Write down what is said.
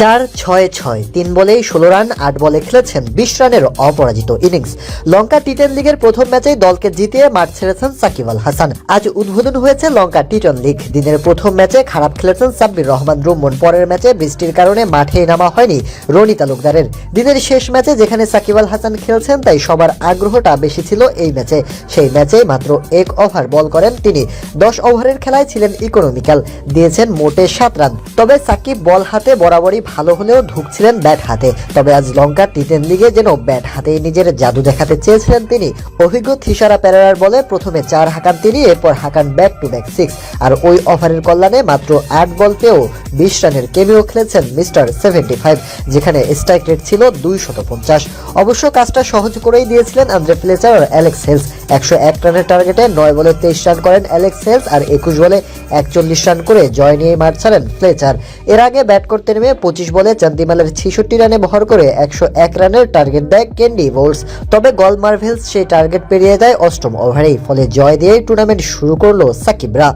চার ছয় ছয়। তিন বলেই ষোলো রান, আট বলে খেলেছেন বিশ রানের অপরাজিত ইনিংস। লঙ্কা টি টেন লিগের প্রথম ম্যাচেই দলকে জিতিয়ে মাঠ ছেড়েছেন সাকিব আল হাসান। আজ উদ্বোধন হয়েছে লঙ্কা টি টেন লিগ। দিনের প্রথম ম্যাচে খারাপ খেলেছেন সাব্বির রহমান রুম্মন। পরের ম্যাচে বৃষ্টির কারণে মাঠে নামা হয়নি রনি তালুকদারের। দিনের শেষ ম্যাচে যেখানে সাকিব আল হাসান খেলছেন, তাই সবার আগ্রহটা বেশি ছিল এই ম্যাচে। সেই ম্যাচে মাত্র এক ওভার বল করেন তিনি। দশ ওভারের খেলায় ছিলেন ইকোনমিক্যাল। দিয়েছেন মোটে সাত রান। তবে সাকিব বল হাতে বরাবরই ভালো হলেও ঢুকছিলেন ব্যাট হাতে। তবে আজ লঙ্কা টি টেন লিগে যেন ব্যাট হাতে নিজের জাদু দেখাতে চেয়েছিলেন তিনি। অভিজ্ঞ থিসারা প্যারার বলে প্রথমে চার হাঁকান তিনি, এরপর হাঁকান ব্যাক টু ব্যাক সিক্স আর ওই ওভারের কল্যাণে মাত্র আট বল পেয়েও বিশ রানের কেমিও খেলেছেন মিস্টার সেভেন্টি ফাইভ যেখানে স্ট্রাইক রেট ছিল দুইশত পঞ্চাশ। অবশ্য কাজটা সহজ করেই দিয়েছিলেন আন্দ্রে ফ্লেচার আর অ্যালেক্স হেলস একশো এক রানের টার্গেটে নয় বলে তেইশ রান করেন অ্যালেক্স হেলস আর একুশ বলে একচল্লিশ রান করে জয় নিয়ে মাঠ ছাড়েন ফ্লেচার এর আগে ব্যাট করতে নেমে পঁচিশ বলে চান্দিমালের ছেষট্টি রানে ভর করে একশো এক রানের টার্গেট দেয় কেন্ডি ভোলস তবে গল মার্ভেলস সেই টার্গেট পেরিয়ে যায় অষ্টম ওভারেই, ফলে জয় দিয়েই টুর্নামেন্ট শুরু করল সাকিবরা।